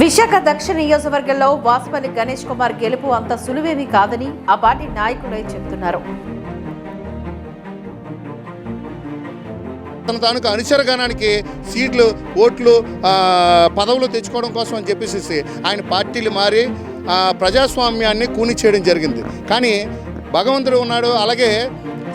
విశాఖ దక్షిణ నియోజకవర్గంలో వాసుపల్లి గణేష్ కుమార్ గెలుపు అంత సులువేమీ కాదని ఆ పార్టీ నాయకులే చెబుతున్నారు తన తానుకు అనుచరగణానికి సీట్లు ఓట్లు పదవులు తెచ్చుకోవడం కోసం అని చెప్పేసి ఆయన పార్టీలు మారి ప్రజాస్వామ్యాన్ని కూని చేయడం జరిగింది. కానీ భగవంతుడు ఉన్నాడు. అలాగే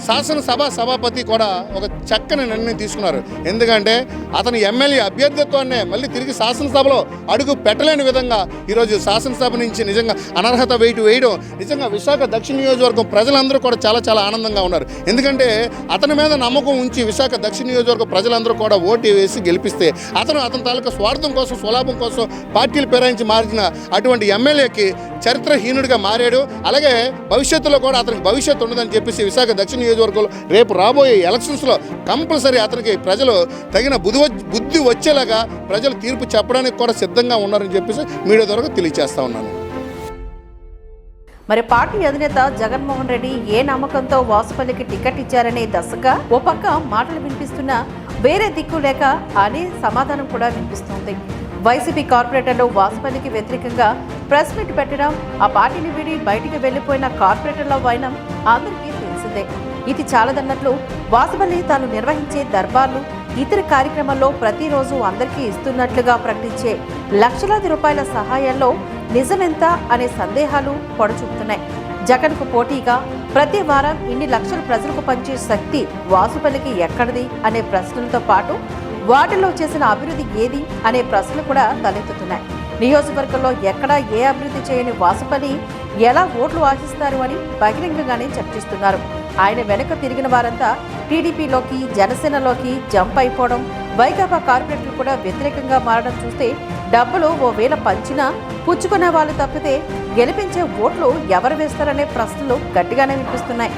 శాసనసభ సభాపతి కూడా ఒక చక్కని నిర్ణయం తీసుకున్నారు. ఎందుకంటే అతని ఎమ్మెల్యే అభ్యర్థిత్వాన్ని మళ్ళీ తిరిగి శాసనసభలో అడుగు పెట్టలేని విధంగా ఈరోజు శాసనసభ నుంచి నిజంగా అనర్హత వేటు వేయడం నిజంగా విశాఖ దక్షిణ నియోజకవర్గం ప్రజలందరూ కూడా చాలా చాలా ఆనందంగా ఉన్నారు. ఎందుకంటే అతని మీద నమ్మకం ఉంచి విశాఖ దక్షిణ నియోజకవర్గ ప్రజలందరూ కూడా ఓటు వేసి గెలిపిస్తే అతను అతని తాలూకా స్వార్థం కోసం స్వలాభం కోసం పార్టీలు పేరాయించి మార్చిన అటువంటి ఎమ్మెల్యేకి చరిత్రహీనుడిగా మారాడు. అలాగే భవిష్యత్తులో కూడా అతనికి భవిష్యత్తు ఉండదని చెప్పేసి విశాఖ దక్షిణ నియోజకవర్గంలో రేపు రాబోయే ఎలక్షన్స్లో కంపల్సరీ అతనికి ప్రజలు తగిన బుద్ధి బుద్ధి వచ్చేలాగా ప్రజలు తీర్పు చెప్పడానికి కూడా సిద్ధంగా ఉన్నారని చెప్పేసి మీడియా ద్వారా తెలియజేస్తా ఉన్నాను. మరి పార్టీ అధినేత జగన్మోహన్ రెడ్డి ఏ నమ్మకంతో వాసుపల్లికి టికెట్ ఇచ్చారనే దశగా ఓ పక్క మాటలు వినిపిస్తున్నా వేరే దిక్కు లేక అనే సమాధానం కూడా వినిపిస్తుంది. వైసీపీ కార్పొరేటర్లు వాసుపల్లికి వ్యతిరేకంగా ప్రెస్ మీట్ పెట్టడం ఆ పార్టీని వీడి బయటికి వెళ్ళిపోయిన కార్పొరేటర్ల వైనం అందరికీ తెలిసిందే ఇది చాలదన్నట్లు వాసుపల్లి తాను నిర్వహించే దర్బార్లు ఇతర కార్యక్రమాల్లో ప్రతిరోజు అందరికీ ఇస్తున్నట్లుగా ప్రకటించే లక్షలాది రూపాయల సహాయంలో నిజమెంత అనే సందేహాలు పొడచూపుతున్నాయి. జగన్కు పోటీగా ప్రతి వారం ఇన్ని లక్షల ప్రజలకు పంచే శక్తి వాసుపల్లికి ఎక్కడిది అనే ప్రశ్నలతో పాటు వాటిలో చేసిన అభివృద్ధి ఏది అనే ప్రశ్నలు కూడా తలెత్తుతున్నాయి. నియోజకవర్గంలో ఎక్కడా ఏ అభివృద్ధి చేయని వాసుపల్లి ఎలా ఓట్లు ఆశిస్తారు అని బహిరంగంగానే చర్చిస్తున్నారు. ఆయన వెనక తిరిగిన వారంతా టీడీపీలోకి జనసేనలోకి జంప్ అయిపోవడం వైకాపా కార్పొరేటర్లు కూడా వ్యతిరేకంగా మారడం చూస్తే డబ్బులు ఓ వేల పంచినా పుచ్చుకునే వాళ్ళు తప్పితే గెలిపించే ఓట్లు ఎవరు వేస్తారనే ప్రశ్నలు గట్టిగానే వినిపిస్తున్నాయి.